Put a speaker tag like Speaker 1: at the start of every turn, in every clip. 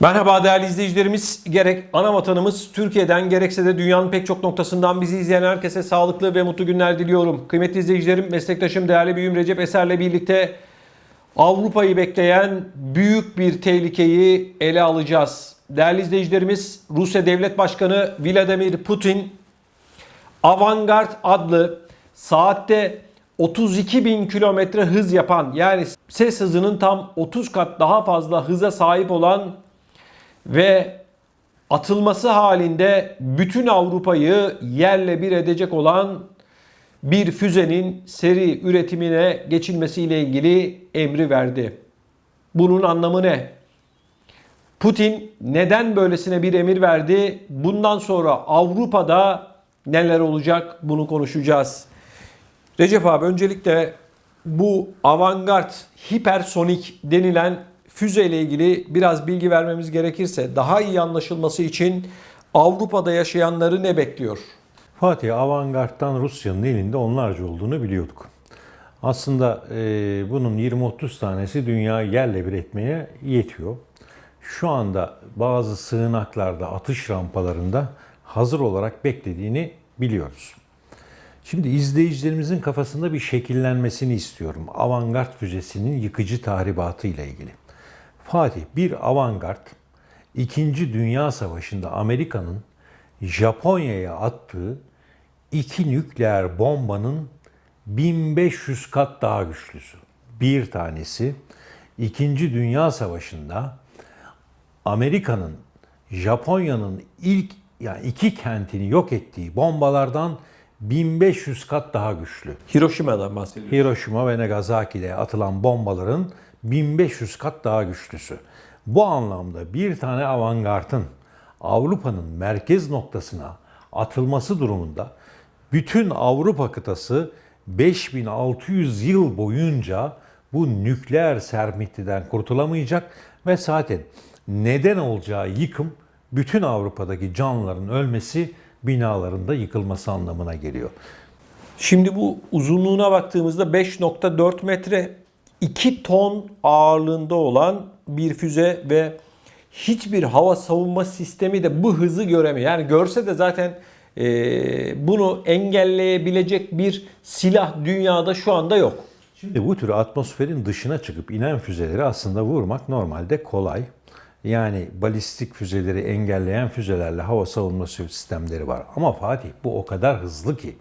Speaker 1: Merhaba değerli izleyicilerimiz. Gerek ana vatanımız Türkiye'den gerekse de dünyanın pek çok noktasından bizi izleyen herkese sağlıklı ve mutlu günler diliyorum. Kıymetli izleyicilerim, meslektaşım değerli büyüğüm Recep Eser'le birlikte Avrupa'yı bekleyen büyük bir tehlikeyi ele alacağız. Değerli izleyicilerimiz, Rusya Devlet Başkanı Vladimir Putin Avantgard adlı saatte 32 bin kilometre hız yapan yani ses hızının tam 30 kat daha fazla hıza sahip olan ve atılması halinde bütün Avrupa'yı yerle bir edecek olan bir füzenin seri üretimine geçilmesiyle ilgili emri verdi. Bunun anlamı ne? Putin neden böylesine bir emir verdi? Bundan sonra Avrupa'da neler olacak? Bunu konuşacağız. Recep abi öncelikle bu avantgard hipersonik denilen füze ile ilgili biraz bilgi vermemiz gerekirse daha iyi anlaşılması için Avrupa'da yaşayanları ne bekliyor?
Speaker 2: Fatih avantgardtan Rusya'nın elinde onlarca olduğunu biliyorduk. Aslında e, bunun 20-30 tanesi dünyayı yerle bir etmeye yetiyor. Şu anda bazı sığınaklarda, atış rampalarında hazır olarak beklediğini biliyoruz. Şimdi izleyicilerimizin kafasında bir şekillenmesini istiyorum. Avantgard füzesinin yıkıcı tahribatı ile ilgili. Fatih bir avantgard 2. Dünya Savaşı'nda Amerika'nın Japonya'ya attığı iki nükleer bombanın 1500 kat daha güçlüsü. Bir tanesi 2. Dünya Savaşı'nda Amerika'nın Japonya'nın ilk yani iki kentini yok ettiği bombalardan 1500 kat daha güçlü.
Speaker 1: Hiroşima'dan bahsediyor.
Speaker 2: Hiroşima ve Nagasaki'de atılan bombaların 1500 kat daha güçlüsü. Bu anlamda bir tane avantgardın Avrupa'nın merkez noktasına atılması durumunda bütün Avrupa kıtası 5600 yıl boyunca bu nükleer sermitiden kurtulamayacak ve zaten neden olacağı yıkım bütün Avrupa'daki canlıların ölmesi, binaların da yıkılması anlamına geliyor.
Speaker 1: Şimdi bu uzunluğuna baktığımızda 5.4 metre 2 ton ağırlığında olan bir füze ve hiçbir hava savunma sistemi de bu hızı göremiyor. Yani görse de zaten e, bunu engelleyebilecek bir silah dünyada şu anda yok.
Speaker 2: Şimdi bu tür atmosferin dışına çıkıp inen füzeleri aslında vurmak normalde kolay. Yani balistik füzeleri engelleyen füzelerle hava savunması sistemleri var. Ama Fatih bu o kadar hızlı ki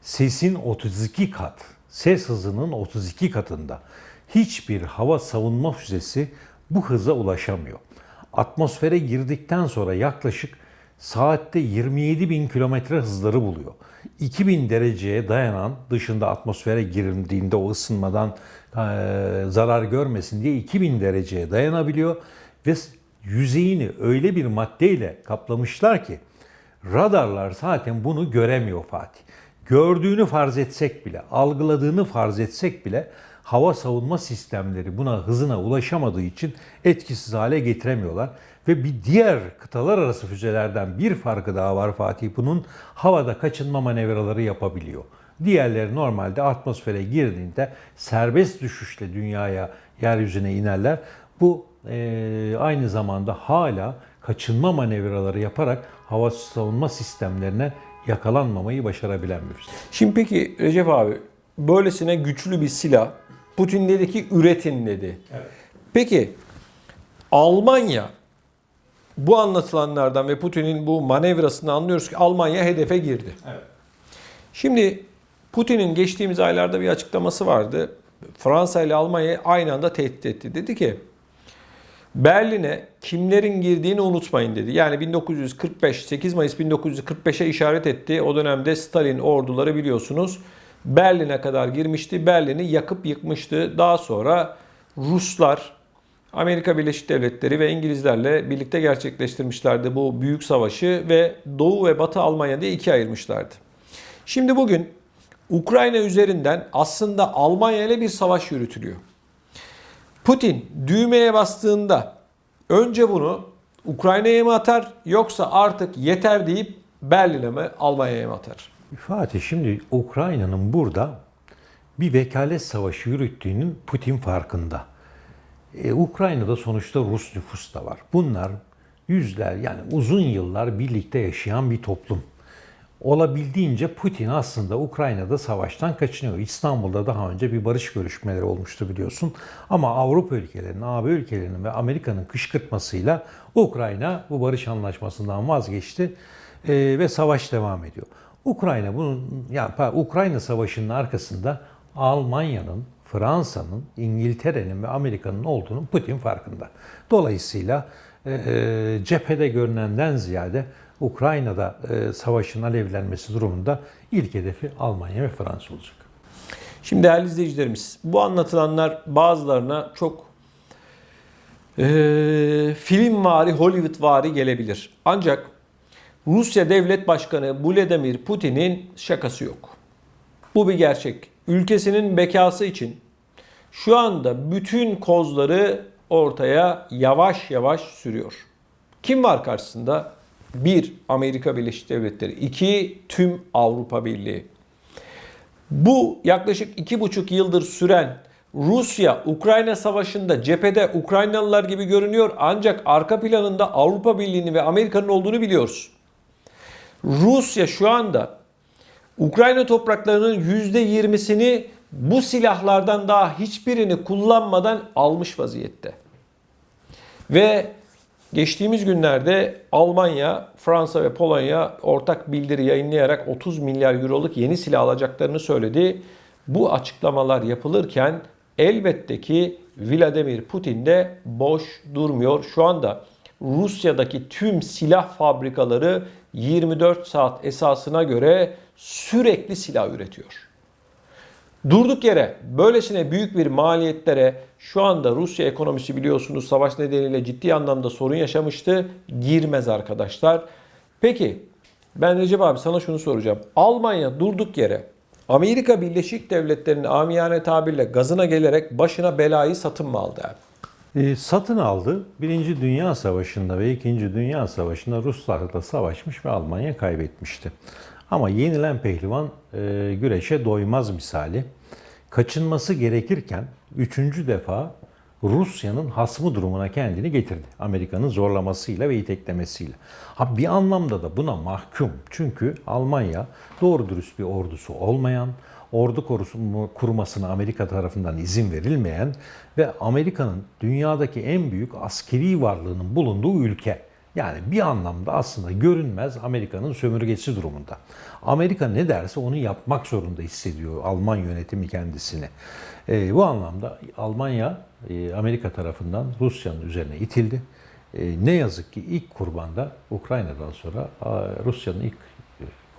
Speaker 2: sesin 32 kat, ses hızının 32 katında hiçbir hava savunma füzesi bu hıza ulaşamıyor. Atmosfere girdikten sonra yaklaşık saatte 27 bin kilometre hızları buluyor. 2000 dereceye dayanan dışında atmosfere girildiğinde o ısınmadan e, zarar görmesin diye 2000 dereceye dayanabiliyor ve yüzeyini öyle bir maddeyle kaplamışlar ki radarlar zaten bunu göremiyor Fatih. Gördüğünü farz etsek bile, algıladığını farz etsek bile hava savunma sistemleri buna hızına ulaşamadığı için etkisiz hale getiremiyorlar. Ve bir diğer kıtalar arası füzelerden bir farkı daha var Fatih bunun havada kaçınma manevraları yapabiliyor. Diğerleri normalde atmosfere girdiğinde serbest düşüşle dünyaya, yeryüzüne inerler. Bu e, aynı zamanda hala kaçınma manevraları yaparak hava savunma sistemlerine yakalanmamayı başarabilen bir füze.
Speaker 1: Şimdi peki Recep abi böylesine güçlü bir silah Putin dedi ki üretin dedi. Peki Almanya bu anlatılanlardan ve Putin'in bu manevrasını anlıyoruz ki Almanya hedefe girdi. Şimdi Putin'in geçtiğimiz aylarda bir açıklaması vardı. Fransa ile Almanya'yı aynı anda tehdit etti. Dedi ki Berlin'e kimlerin girdiğini unutmayın dedi. Yani 1945, 8 Mayıs 1945'e işaret etti. O dönemde Stalin orduları biliyorsunuz Berlin'e kadar girmişti. Berlin'i yakıp yıkmıştı. Daha sonra Ruslar, Amerika Birleşik Devletleri ve İngilizlerle birlikte gerçekleştirmişlerdi bu büyük savaşı ve Doğu ve Batı Almanya diye ikiye ayırmışlardı. Şimdi bugün Ukrayna üzerinden aslında Almanya ile bir savaş yürütülüyor. Putin düğmeye bastığında önce bunu Ukrayna'ya mı atar yoksa artık yeter deyip Berlin'e mi Almanya'ya mı atar?
Speaker 2: Fatih şimdi Ukrayna'nın burada bir vekalet savaşı yürüttüğünün Putin farkında. E, Ukrayna'da sonuçta Rus nüfus da var. Bunlar yüzler yani uzun yıllar birlikte yaşayan bir toplum. Olabildiğince Putin aslında Ukrayna'da savaştan kaçınıyor. İstanbul'da daha önce bir barış görüşmeleri olmuştu biliyorsun. Ama Avrupa ülkelerinin, AB ülkelerinin ve Amerika'nın kışkırtmasıyla Ukrayna bu barış anlaşmasından vazgeçti e, ve savaş devam ediyor. Ukrayna bunun yani Ukrayna savaşının arkasında Almanya'nın, Fransa'nın, İngiltere'nin ve Amerika'nın olduğunu Putin farkında. Dolayısıyla e, e, cephede görünenden ziyade Ukrayna'da e, savaşın alevlenmesi durumunda ilk hedefi Almanya ve Fransa olacak.
Speaker 1: Şimdi değerli izleyicilerimiz bu anlatılanlar bazılarına çok eee filmvari, Hollywoodvari gelebilir. Ancak Rusya Devlet Başkanı Vladimir Putin'in şakası yok. Bu bir gerçek. Ülkesinin bekası için şu anda bütün kozları ortaya yavaş yavaş sürüyor. Kim var karşısında? Bir, Amerika Birleşik Devletleri. iki tüm Avrupa Birliği. Bu yaklaşık iki buçuk yıldır süren Rusya-Ukrayna savaşında cephede Ukraynalılar gibi görünüyor ancak arka planında Avrupa Birliği'nin ve Amerika'nın olduğunu biliyoruz. Rusya şu anda Ukrayna topraklarının %20'sini bu silahlardan daha hiçbirini kullanmadan almış vaziyette. Ve geçtiğimiz günlerde Almanya, Fransa ve Polonya ortak bildiri yayınlayarak 30 milyar euroluk yeni silah alacaklarını söyledi. Bu açıklamalar yapılırken elbette ki Vladimir Putin de boş durmuyor. Şu anda Rusya'daki tüm silah fabrikaları 24 saat esasına göre sürekli silah üretiyor. Durduk yere böylesine büyük bir maliyetlere şu anda Rusya ekonomisi biliyorsunuz savaş nedeniyle ciddi anlamda sorun yaşamıştı. Girmez arkadaşlar. Peki ben Recep abi sana şunu soracağım. Almanya durduk yere Amerika Birleşik Devletleri'nin amiyane tabirle gazına gelerek başına belayı satın mı aldı abi?
Speaker 2: E, satın aldı. Birinci Dünya Savaşı'nda ve İkinci Dünya Savaşı'nda Ruslarla savaşmış ve Almanya kaybetmişti. Ama yenilen pehlivan e, güreşe doymaz misali. Kaçınması gerekirken üçüncü defa Rusya'nın hasmı durumuna kendini getirdi. Amerika'nın zorlamasıyla ve iteklemesiyle. Ha bir anlamda da buna mahkum. Çünkü Almanya doğru dürüst bir ordusu olmayan, ordu korusu kurmasına Amerika tarafından izin verilmeyen ve Amerika'nın dünyadaki en büyük askeri varlığının bulunduğu ülke. Yani bir anlamda aslında görünmez Amerika'nın sömürgesi durumunda. Amerika ne derse onu yapmak zorunda hissediyor Alman yönetimi kendisini. E, bu anlamda Almanya e, Amerika tarafından Rusya'nın üzerine itildi. E, ne yazık ki ilk kurban da Ukrayna'dan sonra Rusya'nın ilk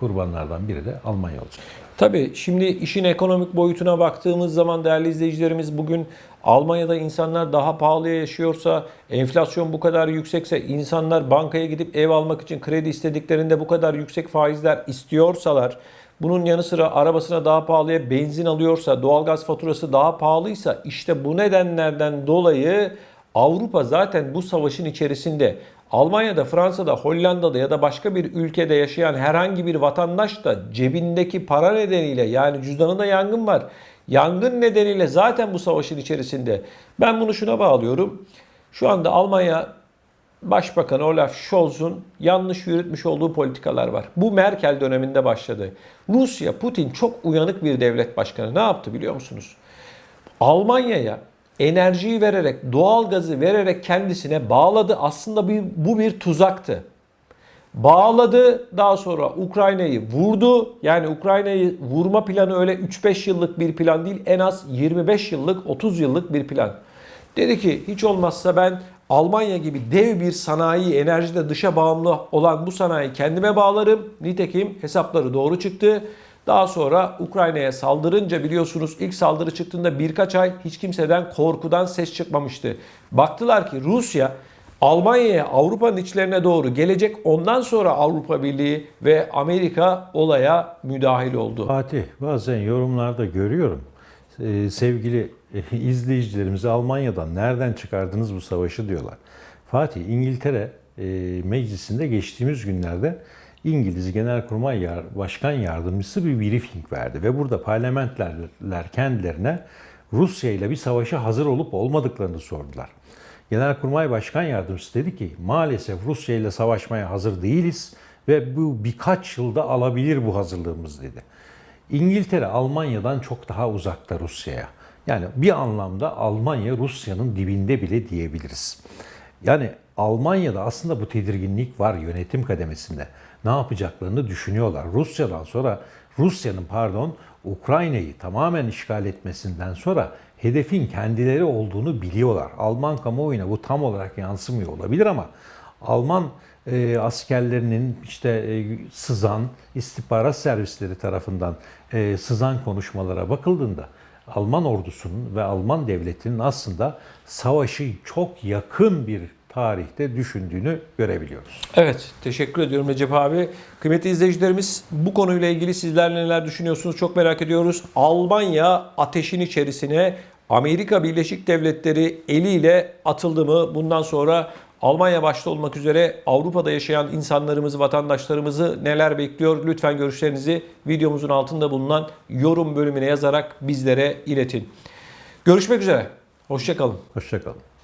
Speaker 2: kurbanlardan biri de Almanya olacak.
Speaker 1: Tabii şimdi işin ekonomik boyutuna baktığımız zaman değerli izleyicilerimiz bugün Almanya'da insanlar daha pahalıya yaşıyorsa, enflasyon bu kadar yüksekse, insanlar bankaya gidip ev almak için kredi istediklerinde bu kadar yüksek faizler istiyorsalar, bunun yanı sıra arabasına daha pahalıya benzin alıyorsa, doğalgaz faturası daha pahalıysa işte bu nedenlerden dolayı Avrupa zaten bu savaşın içerisinde. Almanya'da, Fransa'da, Hollanda'da ya da başka bir ülkede yaşayan herhangi bir vatandaş da cebindeki para nedeniyle yani cüzdanında yangın var. Yangın nedeniyle zaten bu savaşın içerisinde. Ben bunu şuna bağlıyorum. Şu anda Almanya Başbakanı Olaf Scholz'un yanlış yürütmüş olduğu politikalar var. Bu Merkel döneminde başladı. Rusya, Putin çok uyanık bir devlet başkanı. Ne yaptı biliyor musunuz? Almanya'ya enerjiyi vererek, doğal gazı vererek kendisine bağladı. Aslında bir, bu bir tuzaktı. Bağladı, daha sonra Ukrayna'yı vurdu. Yani Ukrayna'yı vurma planı öyle 3-5 yıllık bir plan değil, en az 25 yıllık, 30 yıllık bir plan. Dedi ki hiç olmazsa ben Almanya gibi dev bir sanayi, enerjide dışa bağımlı olan bu sanayi kendime bağlarım. Nitekim hesapları doğru çıktı. Daha sonra Ukrayna'ya saldırınca biliyorsunuz ilk saldırı çıktığında birkaç ay hiç kimseden korkudan ses çıkmamıştı. Baktılar ki Rusya Almanya'ya Avrupa'nın içlerine doğru gelecek. Ondan sonra Avrupa Birliği ve Amerika olaya müdahil oldu.
Speaker 2: Fatih bazen yorumlarda görüyorum. Ee, sevgili izleyicilerimize Almanya'dan nereden çıkardınız bu savaşı diyorlar. Fatih İngiltere e, meclisinde geçtiğimiz günlerde İngiliz Genelkurmay Yar- Başkan Yardımcısı bir briefing verdi ve burada parlamentler kendilerine Rusya ile bir savaşa hazır olup olmadıklarını sordular. Genelkurmay Başkan Yardımcısı dedi ki maalesef Rusya ile savaşmaya hazır değiliz ve bu birkaç yılda alabilir bu hazırlığımız dedi. İngiltere Almanya'dan çok daha uzakta Rusya'ya. Yani bir anlamda Almanya Rusya'nın dibinde bile diyebiliriz. Yani Almanya'da aslında bu tedirginlik var yönetim kademesinde. Ne yapacaklarını düşünüyorlar. Rusya'dan sonra Rusya'nın pardon Ukrayna'yı tamamen işgal etmesinden sonra hedefin kendileri olduğunu biliyorlar. Alman kamuoyuna bu tam olarak yansımıyor olabilir ama Alman e, askerlerinin işte e, sızan istihbarat servisleri tarafından e, sızan konuşmalara bakıldığında Alman ordusunun ve Alman devletinin aslında savaşı çok yakın bir tarihte düşündüğünü görebiliyoruz.
Speaker 1: Evet, teşekkür ediyorum Recep abi. Kıymetli izleyicilerimiz bu konuyla ilgili sizler neler düşünüyorsunuz çok merak ediyoruz. Almanya ateşin içerisine Amerika Birleşik Devletleri eliyle atıldı mı? Bundan sonra Almanya başta olmak üzere Avrupa'da yaşayan insanlarımızı, vatandaşlarımızı neler bekliyor? Lütfen görüşlerinizi videomuzun altında bulunan yorum bölümüne yazarak bizlere iletin. Görüşmek üzere. Hoşçakalın.
Speaker 2: Hoşçakalın.